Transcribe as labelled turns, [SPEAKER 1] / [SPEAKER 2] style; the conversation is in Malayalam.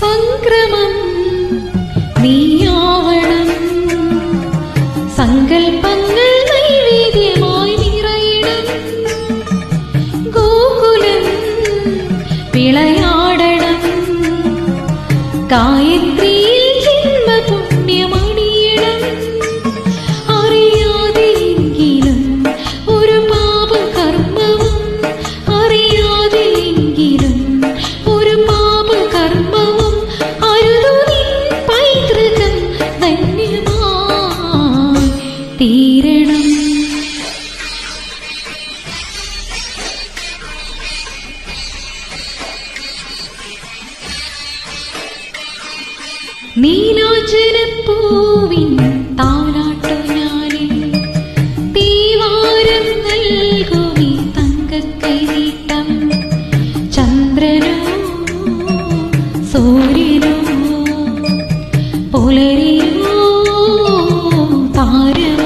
[SPEAKER 1] സംക്രമം നീയാവണം. സങ്കൽപ്പങ്ങൾ നൈവേദ്യമായി നിറയണം ഗോകുലം വിളയാടണം. ഗായത്രിയിൽ തീരണം. നീലോചന പൂവിൻ ോ തീവാരം നൽകുമി തങ്കക്കൈനീട്ടം ചന്ദ്രനോ സൂര്യനോ പുലരിയോ താരമോ